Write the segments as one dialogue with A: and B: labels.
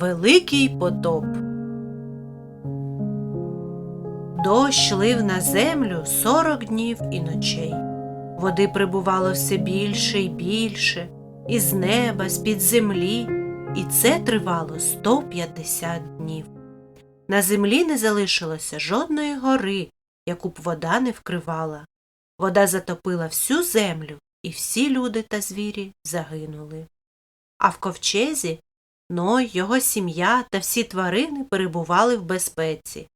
A: Великий потоп. Дощ лив на землю сорок днів і ночей. Води прибувало все більше і більше, із неба, з-під землі, і це тривало 150 днів. На землі не залишилося жодної гори, яку б вода не вкривала. Вода затопила всю землю, і всі люди та звірі загинули. А в ковчезі Ной, його сім'я та всі тварини перебували в безпеці.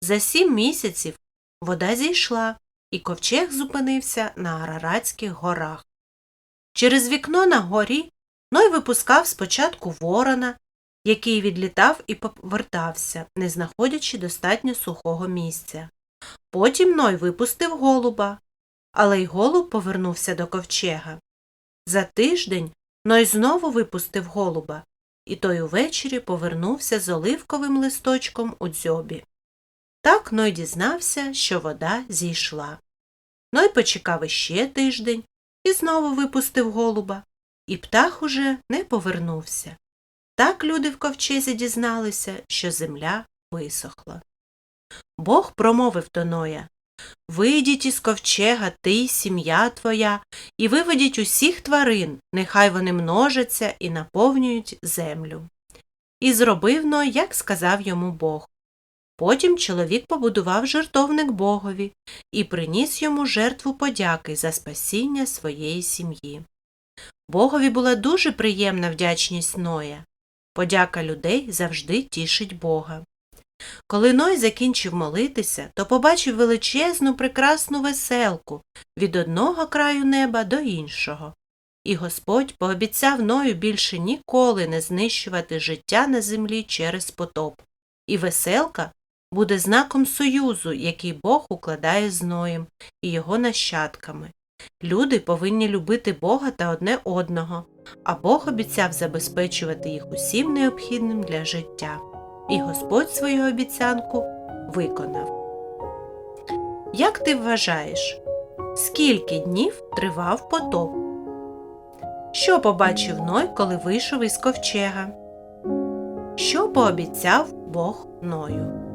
A: За сім місяців вода зійшла, і ковчег зупинився на Араратських горах. Через вікно на горі Ной випускав спочатку ворона, який відлітав і повертався, не знаходячи достатньо сухого місця. Потім Ной випустив голуба, але й голуб повернувся до ковчега. За тиждень Ной знову випустив голуба, і той увечері повернувся з оливковим листочком у дзьобі. Так Ной дізнався, що вода зійшла. Ной почекав іще тиждень і знову випустив голуба, і птах уже не повернувся. Так люди в ковчезі дізналися, що земля висохла. Бог промовив до Ноя Вийдіть із ковчега ти сім'я твоя, і виведіть усіх тварин, нехай вони множаться і наповнюють землю. І зробив Ной, як сказав йому Бог. Потім чоловік побудував жертовник Богові і приніс йому жертву подяки за спасіння своєї сім'ї. Богові була дуже приємна вдячність Ноя. Подяка людей завжди тішить Бога. Коли Ной закінчив молитися, то побачив величезну прекрасну веселку від одного краю неба до іншого. І Господь пообіцяв Ною більше ніколи не знищувати життя на землі через потоп. І веселка буде знаком союзу, який Бог укладає з Ноєм і його нащадками. Люди повинні любити Бога та одне одного, а Бог обіцяв забезпечувати їх усім необхідним для життя. І Господь свою обіцянку виконав. Як ти вважаєш, скільки днів тривав потоп? Що побачив Ной, коли вийшов із ковчега? Що пообіцяв Бог Ною?